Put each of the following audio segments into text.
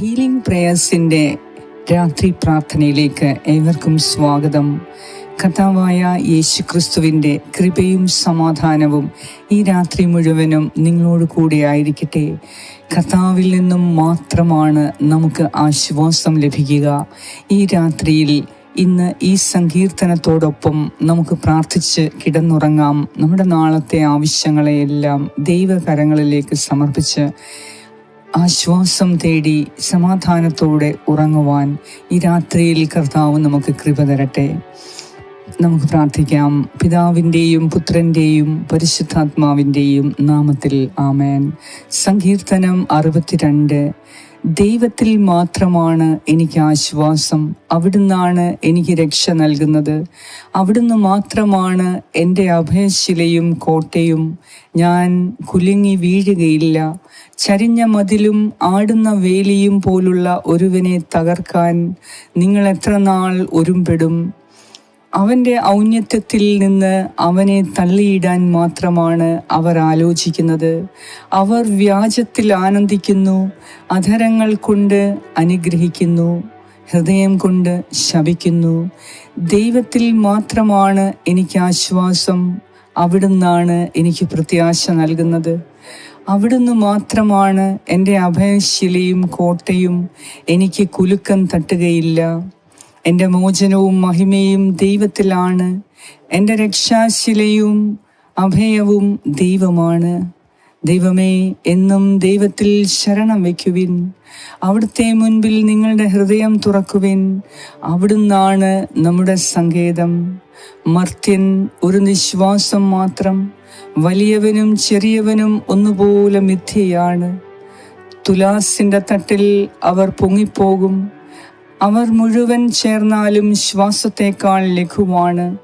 Healing പ്രേയേഴ്സിന്റെ രാത്രി പ്രാർത്ഥനയിലേക്ക് ഏവർക്കും സ്വാഗതം. കഥാവായ യേശു ക്രിസ്തുവിന്റെ കൃപയും സമാധാനവും ഈ രാത്രി മുഴുവനും നിങ്ങളോട് കൂടെ ആയിരിക്കട്ടെ. കഥാവിൽ നിന്നും മാത്രമാണ് നമുക്ക് ആശ്വാസം ലഭിക്കുക. ഈ രാത്രിയിൽ ഇന്ന് ഈ സങ്കീർത്തനത്തോടൊപ്പം നമുക്ക് പ്രാർത്ഥിച്ച് കിടന്നുറങ്ങാം. നമ്മുടെ നാളത്തെ ആവശ്യങ്ങളെയെല്ലാം ദൈവകരങ്ങളിലേക്ക് സമർപ്പിച്ച് ആശ്വാസം തേടി സമാധാനത്തോടെ ഉറങ്ങുവാൻ ഈ രാത്രിയിൽ കർത്താവ് നമുക്ക് കൃപ തരട്ടെ. നമുക്ക് പ്രാർത്ഥിക്കാം. പിതാവിന്റെയും പുത്രന്റെയും പരിശുദ്ധാത്മാവിന്റെയും നാമത്തിൽ ആമേൻ. സങ്കീർത്തനം അറുപത്തിരണ്ട്. ദൈവത്തിൽ മാത്രമാണ് എനിക്ക് ആശ്വാസം. അവിടുന്നാണ് എനിക്ക് രക്ഷ നൽകുന്നത്. അവിടുന്ന് മാത്രമാണ് എന്റെ അഭയശിലയും കോട്ടയും. ഞാൻ കുലുങ്ങി വീഴുകയില്ല. ചരിഞ്ഞ മതിലും ആടുന്ന വേലിയും പോലുള്ള ഒരുവനെ തകർക്കാൻ നിങ്ങൾ എത്ര നാൾ ഒരുമ്പെടും? അവന്റെ ഔന്നത്യത്തിൽ നിന്ന് അവനെ തള്ളിയിടാൻ മാത്രമാണ് അവർ ആലോചിക്കുന്നത്. അവർ വ്യാജത്തിൽ ആനന്ദിക്കുന്നു അധരങ്ങൾ കൊണ്ട് അനുഗ്രഹിക്കുന്നു ഹൃദയം കൊണ്ട് ശപിക്കുന്നു. ദൈവത്തിൽ മാത്രമാണ് എനിക്ക് ആശ്വാസം അവിടുന്നാണ് എനിക്ക് പ്രത്യാശ നൽകുന്നത്. അവിടുന്ന് മാത്രമാണ് എന്റെ അഭയശിലയും കോട്ടയും എനിക്ക് കുലുക്കം തട്ടുകയില്ല. എന്റെ മോചനവും മഹിമയും ദൈവത്തിലാണ്. എന്റെ രക്ഷാശിലയും അഭയവും ദൈവമാണ്. ദൈവമേ എന്നും ദൈവത്തിൽ ശരണം വയ്ക്കുവിൻ. അവിടുത്തെ മുൻപിൽ നിങ്ങളുടെ ഹൃദയം തുറക്കുവിൻ. അവിടുന്നാണ് നമ്മുടെ സങ്കേതം. മർത്യൻ ഒരു നിശ്വാസം മാത്രം. വലിയവനും ചെറിയവനും ഒന്നുപോലെ മിഥ്യയാണ്. തുലാസിന്റെ തട്ടിൽ അവർ പൊങ്ങിപ്പോകും. അവർ മുഴുവൻ ചേർന്നാലും ശ്വാസത്തേക്കാൾ ലഘുവാണ്.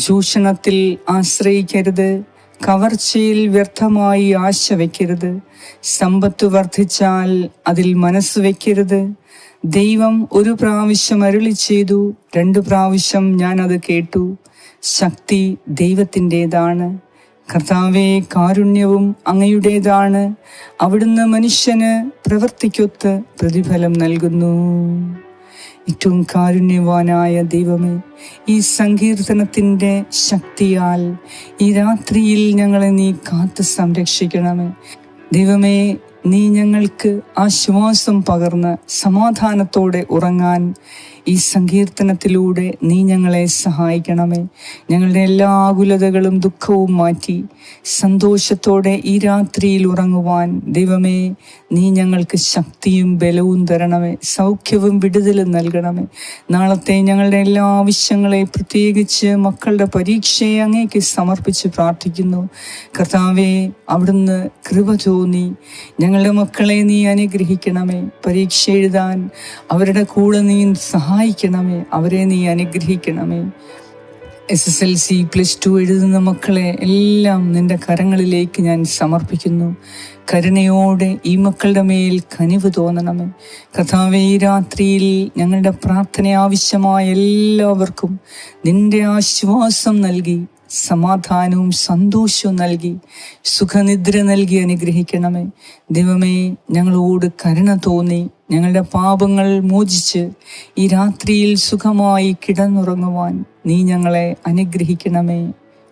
ചൂഷണത്തിൽ ആശ്രയിക്കരുത്. കവർച്ചയിൽ വ്യർത്ഥമായി ആശ വയ്ക്കരുത് സമ്പത്ത് വർദ്ധിച്ചാൽ അതിൽ മനസ്സ് വയ്ക്കരുത് ദൈവം ഒരു പ്രാവശ്യം അരുളി ചെയ്തു രണ്ടു പ്രാവശ്യം ഞാൻ അത് കേട്ടു. ശക്തി ദൈവത്തിന്റെതാണ്. കർത്താവെ കാരുണ്യവും അങ്ങയുടേതാണ്. അവിടുന്ന് മനുഷ്യന് പ്രവർത്തിക്കൊത്ത് പ്രതിഫലം നൽകുന്നു. ഏറ്റവും കാരുണ്യവാനായ ദൈവമേ ഈ സങ്കീർത്തനത്തിന്റെ ശക്തിയാൽ ഈ രാത്രിയിൽ ഞങ്ങളെ നീ കാത്ത് സംരക്ഷിക്കണമേ. ദൈവമേ നീ ഞങ്ങൾക്ക് ആശ്വാസം പകർന്ന് സമാധാനത്തോടെ ഉറങ്ങാൻ ഈ സങ്കീർത്തനത്തിലൂടെ നീ ഞങ്ങളെ സഹായിക്കണമേ. ഞങ്ങളുടെ എല്ലാ ആകുലതകളും ദുഃഖവും മാറ്റി സന്തോഷത്തോടെ ഈ രാത്രിയിൽ ഉറങ്ങുവാൻ ദൈവമേ നീ ഞങ്ങൾക്ക് ശക്തിയും ബലവും തരണമേ സൗഖ്യവും വിടുതലും നൽകണമേ. നാളത്തെ ഞങ്ങളുടെ എല്ലാ ആവശ്യങ്ങളെ പ്രത്യേകിച്ച് മക്കളുടെ പരീക്ഷയെ അങ്ങേക്ക് സമർപ്പിച്ച് പ്രാർത്ഥിക്കുന്നു. കർത്താവെ അവിടുന്ന് കൃപ തോന്നി ഞങ്ങളുടെ മക്കളെ നീ അനുഗ്രഹിക്കണമേ. പരീക്ഷ എഴുതാൻ അവരുടെ കൂടെ നീ സഹായിക്കണമേ. അവരെ നീ അനുഗ്രഹിക്കണമേ. S S L C plus two എഴുതുന്ന മക്കളെ എല്ലാം നിന്റെ കരങ്ങളിലേക്ക് ഞാൻ സമർപ്പിക്കുന്നു. കരുണയോടെ ഈ മക്കളുടെ മേൽ കനിവ് തോന്നണമേ. കഥാവേ രാത്രിയിൽ ഞങ്ങളുടെ പ്രാർത്ഥന ആവശ്യമായ എല്ലാവർക്കും നിന്റെ ആശ്വാസം നൽകി. സമാധാനവും സന്തോഷവും നൽകി സുഖനിദ്ര നൽകി അനുഗ്രഹിക്കണമേ. ദൈവമേ ഞങ്ങളോട് കരുണ തോന്നി ഞങ്ങളുടെ പാപങ്ങൾ മോചിച്ച് ഈ രാത്രിയിൽ സുഖമായി കിടന്നുറങ്ങുവാൻ നീ ഞങ്ങളെ അനുഗ്രഹിക്കണമേ.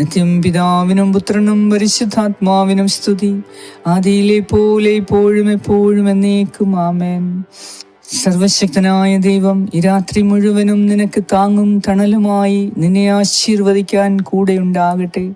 നിത്യം പിതാവിനും പുത്രനും പരിശുദ്ധാത്മാവിനും സ്തുതി. ആദിയിലെ പോലെ ഇപ്പോഴും എപ്പോഴും എന്നേക്കും ആമേൻ. സർവശക്തനായ ദൈവം ഈ രാത്രി മുഴുവനും നിനക്ക് താങ്ങും തണലുമായി നിന്നെ ആശീർവദിക്കാൻ കൂടെയുണ്ടാകട്ടെ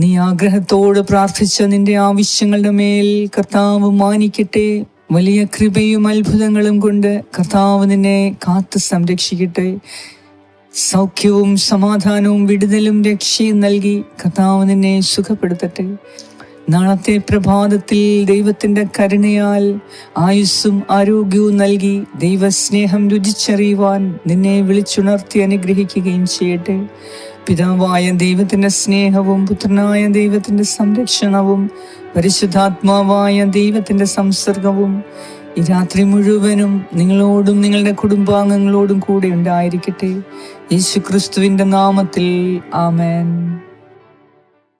നീ ആഗ്രഹത്തോട് പ്രാർത്ഥിച്ച നിന്റെ ആവശ്യങ്ങളുടെ മേൽ കർത്താവ് മാനിക്കട്ടെ. വലിയ കൃപയും അത്ഭുതങ്ങളും കൊണ്ട് കർത്താവ് നിന്നെ കാത്തു സംരക്ഷിക്കട്ടെ. സൗഖ്യവും സമാധാനവും വിടുതലും രക്ഷയും നൽകി കർത്താവ് നിന്നെ സുഖപ്പെടുത്തട്ടെ. നാളത്തെ പ്രഭാതത്തിൽ ദൈവത്തിന്റെ കരുണയാൽ ആയുസ്സും ആരോഗ്യവും നൽകി ദൈവസ്നേഹം രുചിച്ചറിയുവാൻ നിന്നെ വിളിച്ചുണർത്തി അനുഗ്രഹിക്കുകയും ചെയ്യട്ടെ. പിതാവായ ദൈവത്തിന്റെ സ്നേഹവും പുത്രനായ ദൈവത്തിന്റെ സംരക്ഷണവും പരിശുദ്ധാത്മാവായ ദൈവത്തിന്റെ സംസർഗവും ഈ രാത്രി മുഴുവനും നിങ്ങളോടും നിങ്ങളുടെ കുടുംബാംഗങ്ങളോടും കൂടെ ഉണ്ടായിരിക്കട്ടെ. യേശു ക്രിസ്തുവിന്റെ നാമത്തിൽ ആമേൻ.